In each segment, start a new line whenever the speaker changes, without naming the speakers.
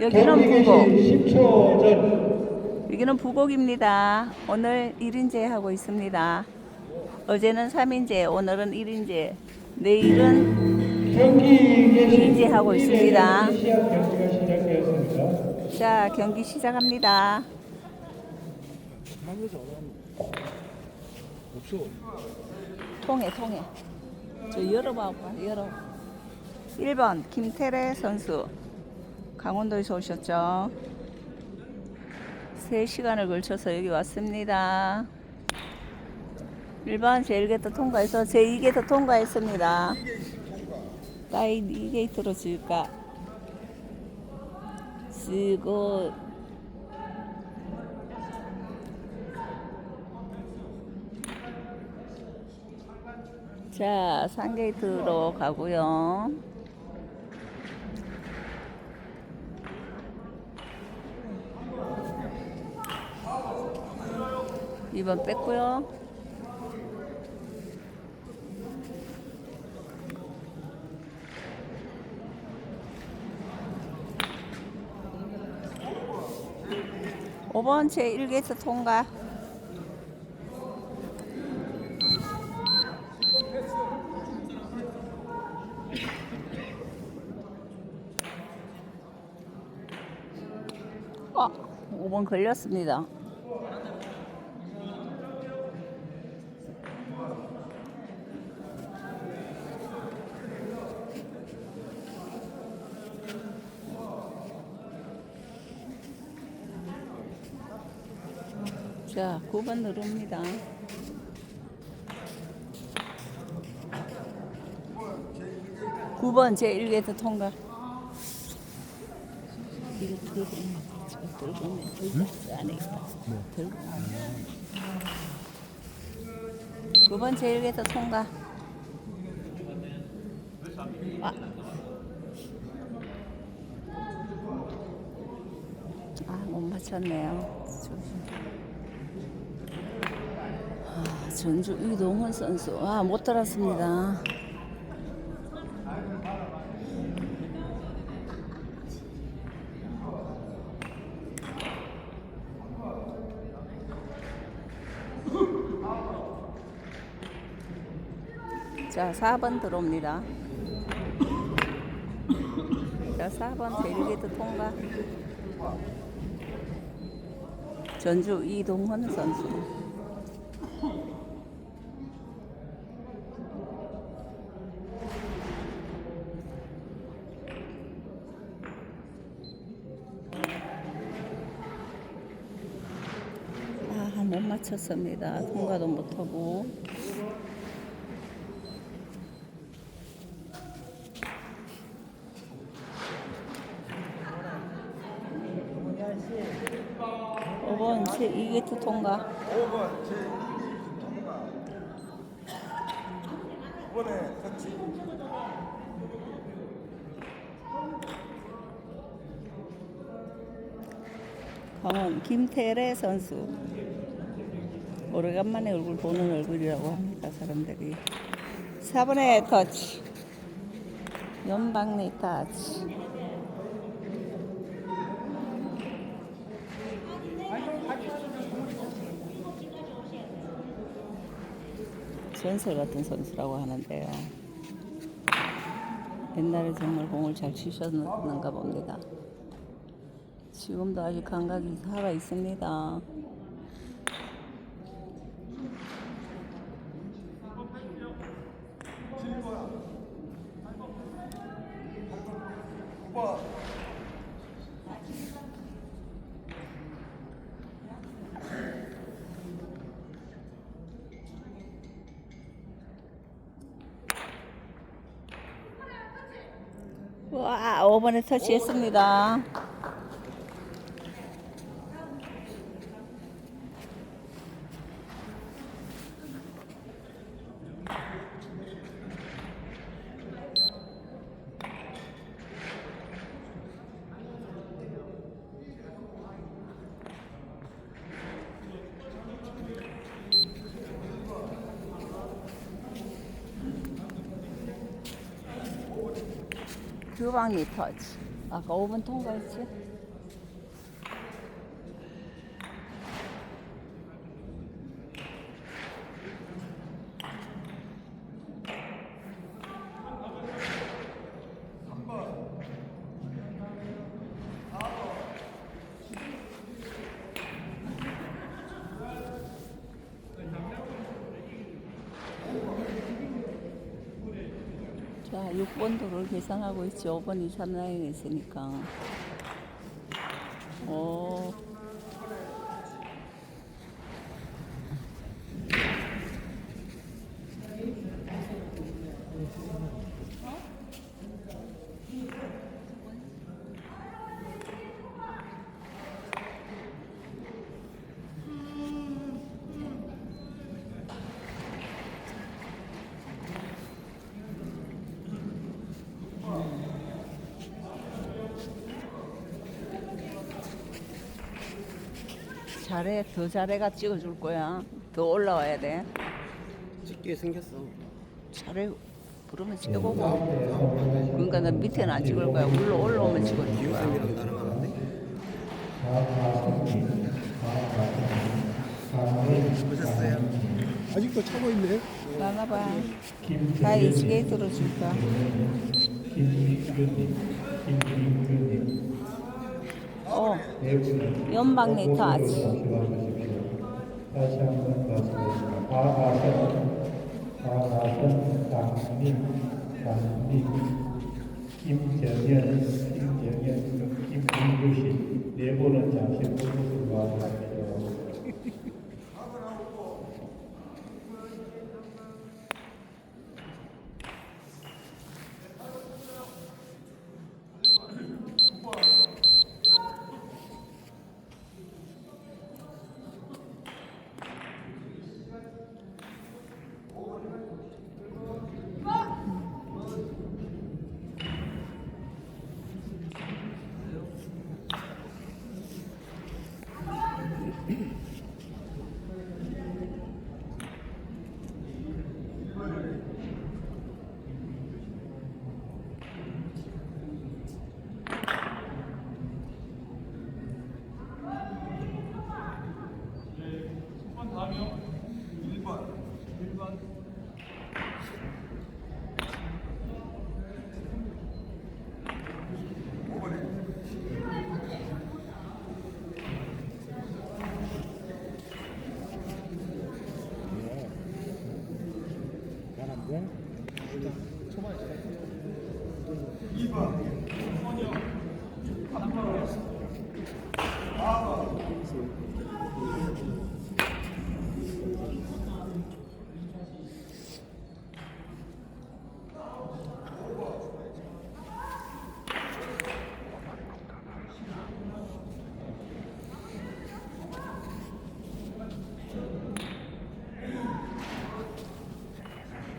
여기는 부곡.
개시 10초 전
여기는 부곡입니다. 오늘 1인제 하고 있습니다. 어제는 3인제, 오늘은 1인제, 내일은
경기 개시
이제 하고 있습니다. 자 경기 시작합니다. 통해 통해. 저 열어봐 봐 열어. 1번 김태래 선수 강원도에서 오셨죠. 3시간을 걸쳐서 여기 왔습니다. 1번 제1게이트 통과해서 제2게이트 통과했습니다. 나이 2게이트로 줄까? 쓰고 자, 3게이트로 가고요. 이번 뺐고요. 오번제 1게이트 통과. 아, 5번 걸렸습니다. 자, 9번 누릅니다. 구 번 제1게이트 통과. 이거 들고 거 지금 들고 있는 들고 안에 있다. 들고. 9번 제1게이트 통과. 아. 아, 못 맞췄네요. 조심. 아, 전주 이동훈 선수. 아, 못 들었습니다. 자, 4번 들어옵니다. 자, 4번 제일게이트 통과. 전주 이동헌 선수. 맞췄습니다. 통과도 못하고. 오번제 2게이트 통과.
5번 제 통과. 이번에 터치.
강원 김태래 선수. 오래간만에 얼굴 보는 얼굴이라고 합니다, 사람들이. 4번의 터치. 연방리 터치. 전설 같은 선수라고 하는데요. 옛날에 정말 공을 잘 치셨는가 봅니다. 지금도 아직 감각이 살아 있습니다. 와, 5번에 터치했습니다. 두방리 터치. 아까 5번 통과했지? 자, 6번 도를 계산하고 있지. 5번이 3라인에 있으니까. 잘해. 더 잘해가 찍어줄 거야. 더 올라와야 돼.
찍게 생겼어.
잘해. 부르면 찍어보고. 그러니까 나 밑에는 안 찍을 거야. 올라 올라오면 찍어줄 거야.
쌤이랑 나랑 하는데. 보셨어요?
아직도 차고 있네.
나나봐. 자, 이시계 들어줄까?
김민규님, 김민규님.
어,
네 분은
연방 네터 아치.
말씀하십시오. 다시 한번 말씀드립니다. 아아선, 아아선, 강민, 강민, 김정현, 김정현, 김민규 씨 네 분은 잠시 후에 말씀하십시오.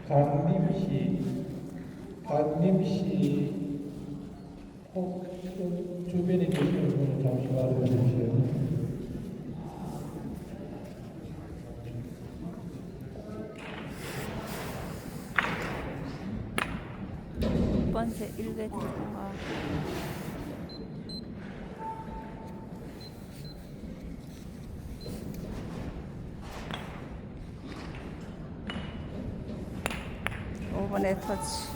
강림씨, 강림씨, 혹그 주변에 계시는 분은 잠시.
첫 번째 1개 통과. 터치.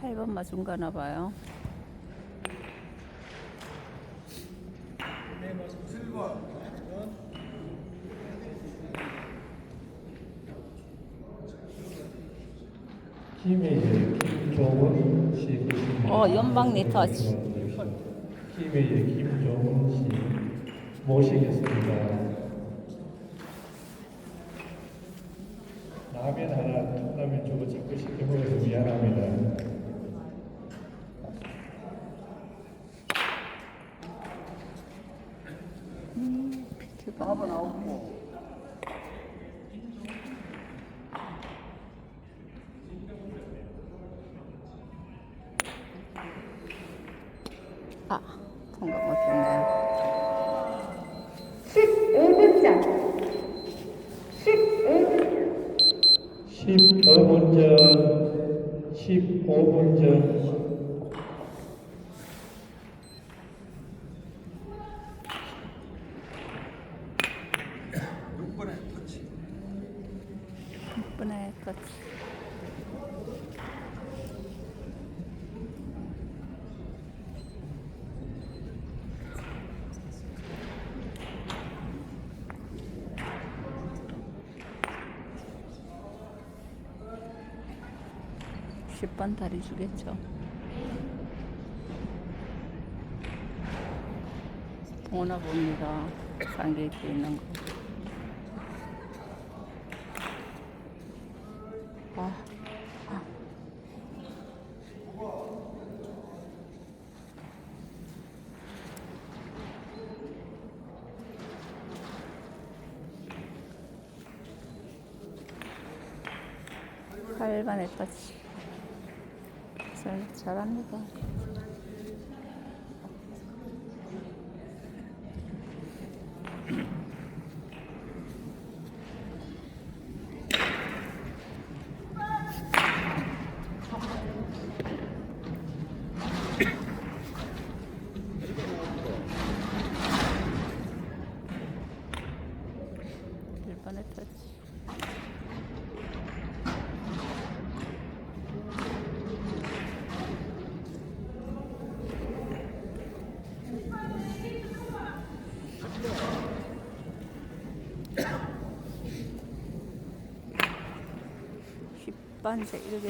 팔번 맞은 가나 봐요.
김혜재, 김종원 씨 계십니다.
어, 연방 네터치.
김혜재, 김종원 씨 모시겠습니다. 라면 하나, 컵라면 주고 자꾸 시켜 먹어서 미안합니다. 好。
10번 다리 주겠죠. 오나 봅니다. 상계있게 있는 거. 아. 아. 팔반에
빠지. 嗯帮你写一给。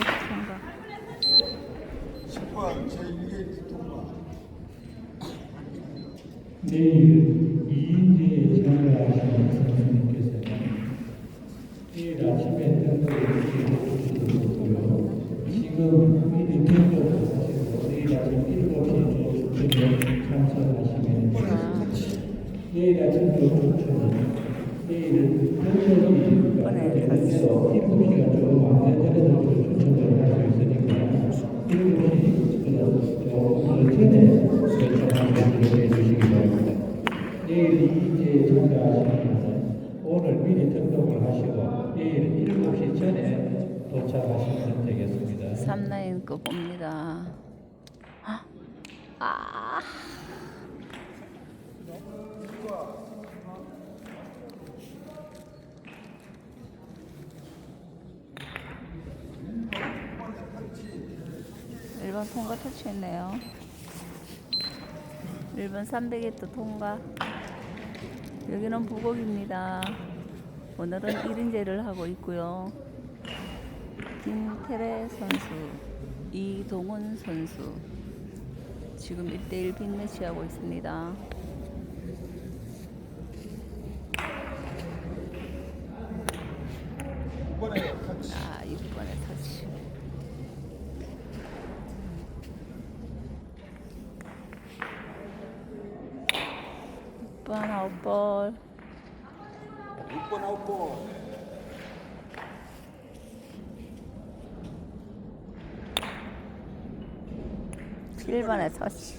이거 봅니다. 아. 일본 통과 터치했네요. 일본 300에 통과. 여기는 부곡입니다. 오늘은 1인제를 하고 있고요. 김태래 선수, 이동훈 선수 지금 1대1 빅매치 하고 있습니다. Só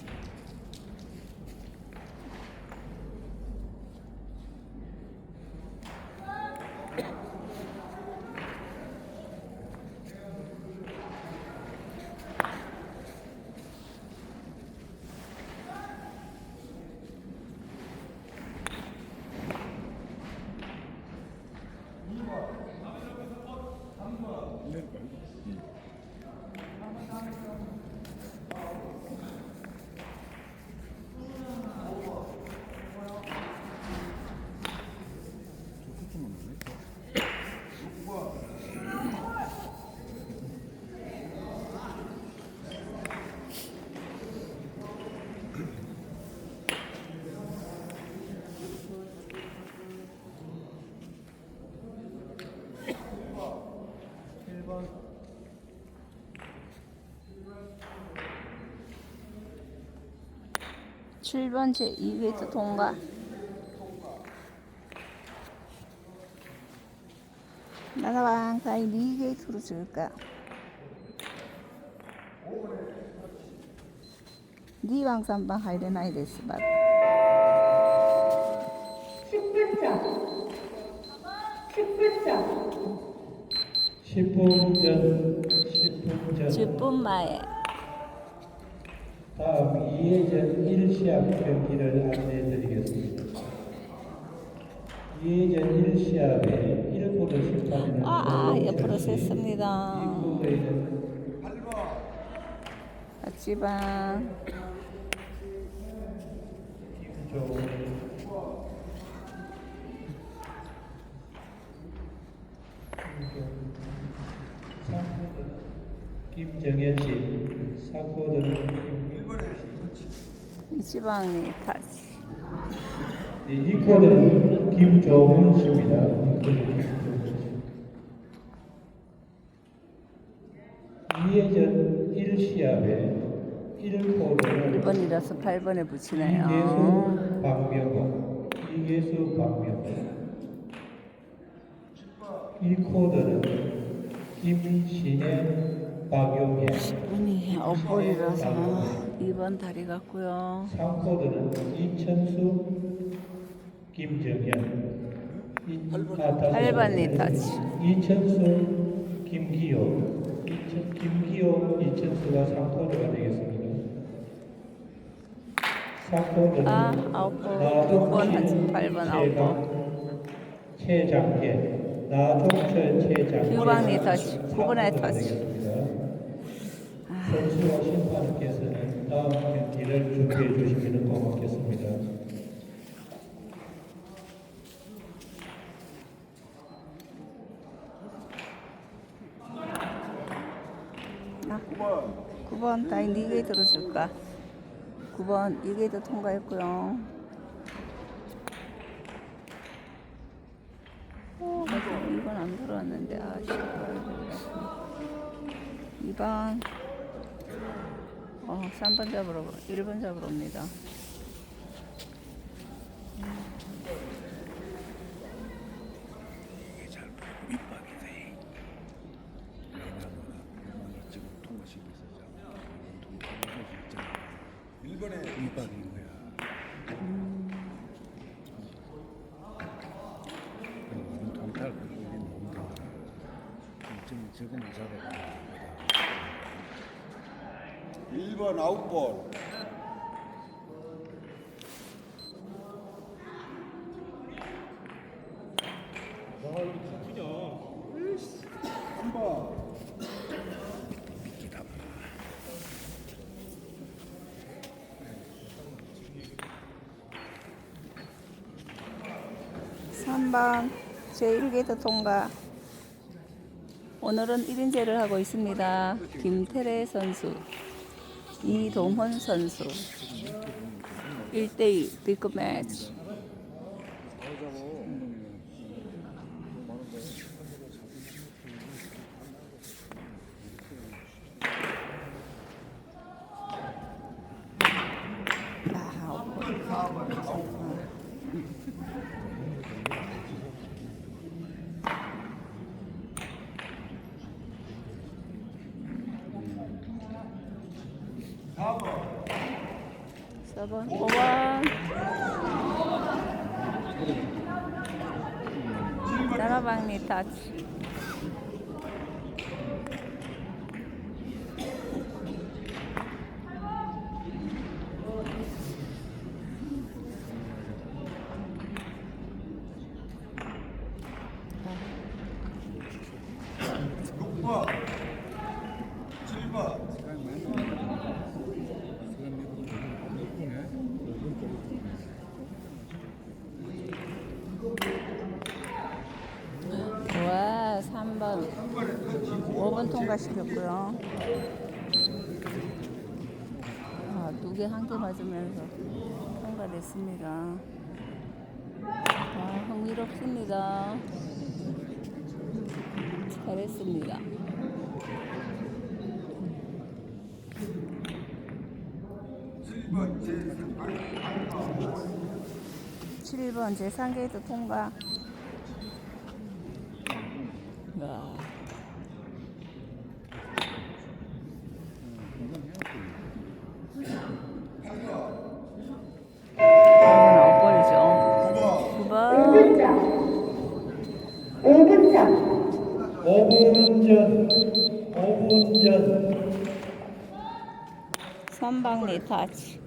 7번째 2게이트 통과 나가방 가이 2게이트로 줄까? 니방 3방 할래나이 데스
바10분전 10분전
10분전 10분전
10분 마에.
다음 예전 1시합 경기를 안내해 드리겠습니다. 예전 1시합에 1골을 실패하는
아, 옆으로 셌습니다. 아지방
김정현 씨, 사고들은
일본에서
ッチ이 코드는 김조훈 씨입니다. 이 코드는 김조훈 씨. 이해전 1시합에 1코드는
1번이라서 8번에 붙이네요.
이계수 박명호 이계수 박명호 이 코드는 김신혜 박용혜
분이 엇볼이라서 2번 다리 같고요.
3코드는 이천수 김정현 이- 아, 다시
팔번 리터치.
이천수 김기호 이천, 김기호 이천수가 3코드가 되겠습니다 4코드는
아, 아홉번, 6번 하지, 8번, 9번.
최장계 나종철 최장계
휴방리 터치, 구분의 터치.
선수와 심판께서는 다음 경기를 준비해 주시면 고맙겠습니다.
아, 9번 다이 4개 들어줄까? 9번 2개도 통과했고요. 어, 아직 2번 안 들어왔는데 아쉽다. 2번 어, 3번 잡으러 1번 잡으러 옵니다.
일본에
밑밥인 거야. 음. 동탈 그리고 너무 나와라. 좀 적은 자가
1번 아홉 번 한번
삼번 제1게이트 통과. 오늘은 1인제를 하고 있습니다. 김태래 선수, 이동헌 선수. 1대2 비급 매치. 아, 사번 5번. 따라방리 타치.
육번 7번
와, 3번. 5번 통과시켰고요. 아, 두 개 한 개 맞으면서 통과됐습니다. 아, 흥미롭습니다. 잘했습니다.
칠번 제
7번 제3게이트 통과. 와. 선방리 타치.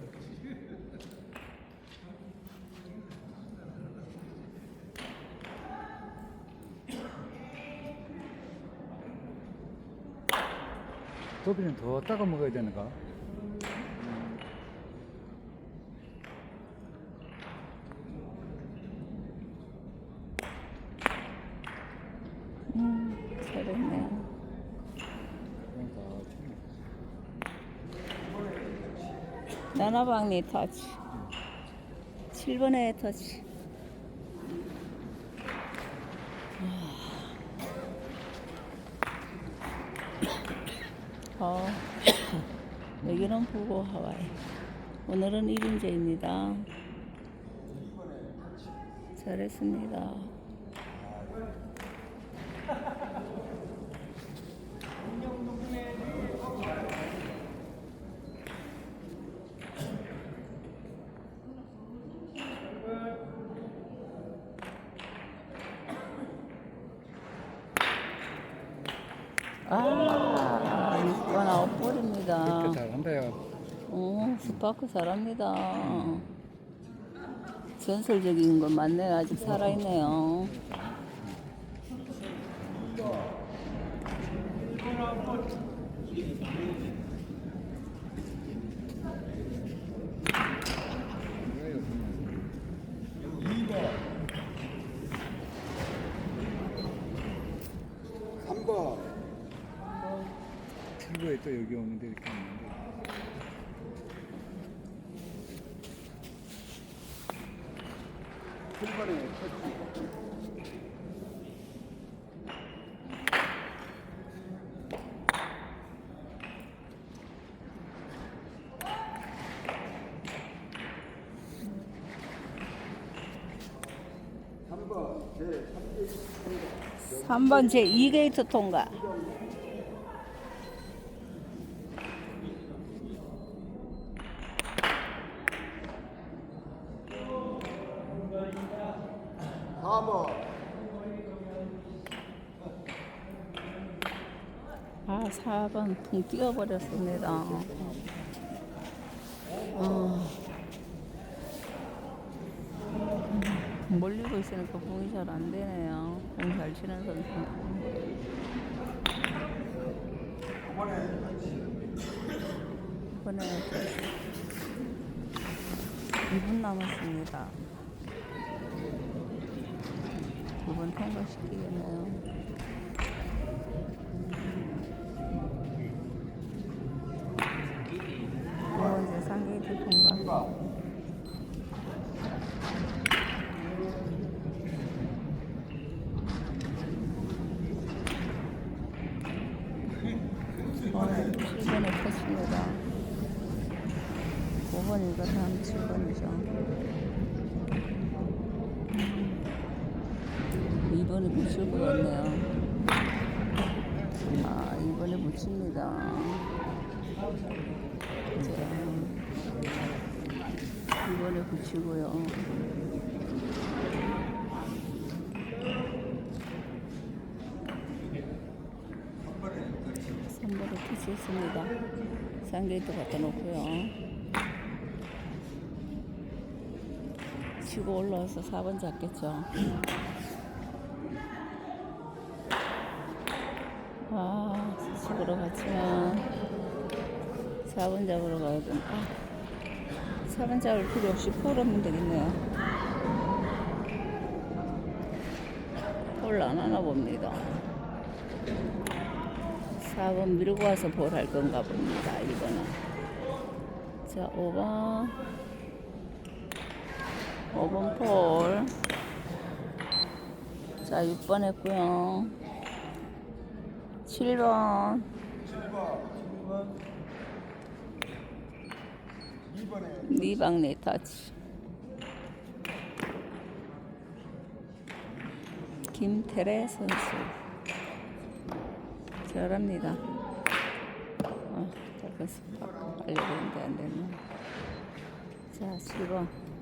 도비는 더 따가 먹어야 되는가?
음, 잘했네요.
그러니까 좀
나나방리 터치. 7번에 터치. 어, 여기는 부고 하와이. 오늘은 1인제입니다. 잘했습니다 아 6번 아웃볼입니다
그렇게 잘한다 야
오, 스파크 잘합니다. 전설적인 건 맞네. 아직 살아있네요.
삼번
친구에 또 여기 오는데 이렇게 있는데
칠번에 터치. 삼번제
3번 제 2게이트 통과.
사번
아, 4번 붕 뛰어버렸습니다. 어. 음, 몰리고 있으니까 공이 잘 안 되네요. 공 잘 치는 선수. 이번에 2분 남았습니다. 2분 통과시키겠네요. 두 번째 상게이트 통과. 오늘 7번에 쳤습니다. 5번인가 다음 7번이죠. 2번에 붙일 것 같네요. 아, 2번에 붙입니다. 자, 2번에 붙이고요. 삼번에 터치했습니다. 쌍게이트 갖다 놓고요. 치고 올라와서 4번 잡겠죠. 아, 치으러 갔지만 4번 잡으러 가야 돼. 아, 4번 잡을 필요 없이 폴 하면 되겠네요. 폴안 하나 봅니다. 4번 밀고 와서 볼 할 건가 봅니다. 이거는. 자, 5번. 5번 폴. 자, 6번 했고요. 7번.
2번에
리방 네타치. 김태래 선수. 잘합니다. 아, 잠깐 스파 알려드는데 안 됐네. 자, 7번.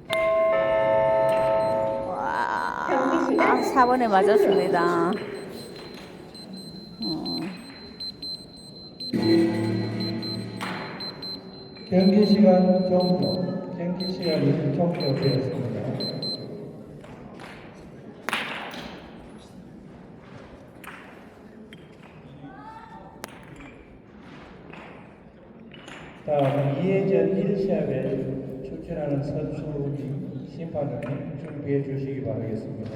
와, 아,
시간
4번에 맞았습니다. 어,
경기 시간 종료. 경기 시간이 종료되었습니다. 다음 이해전 1시합에 출전하는 선수 심판을 준비해 주시기 바라겠습니다.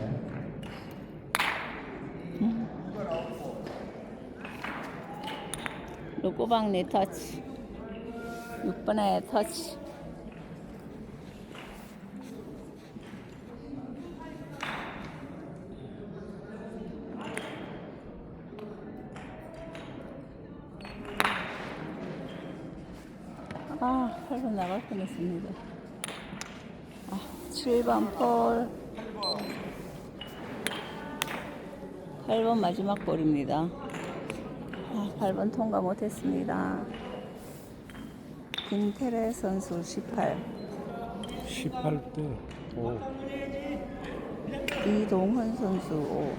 루꼬방리 터치. 6번에 터치. 아, 8번 나갈 뻔했습니다. 아, 7번 볼. 8번 마지막 볼입니다. 아, 8번 통과 못했습니다. 김태래 선수 18,
18대 5.
이동훈 선수 5,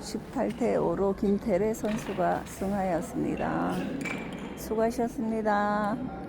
18대 5로 김태래 선수가 승하였습니다. 수고하셨습니다.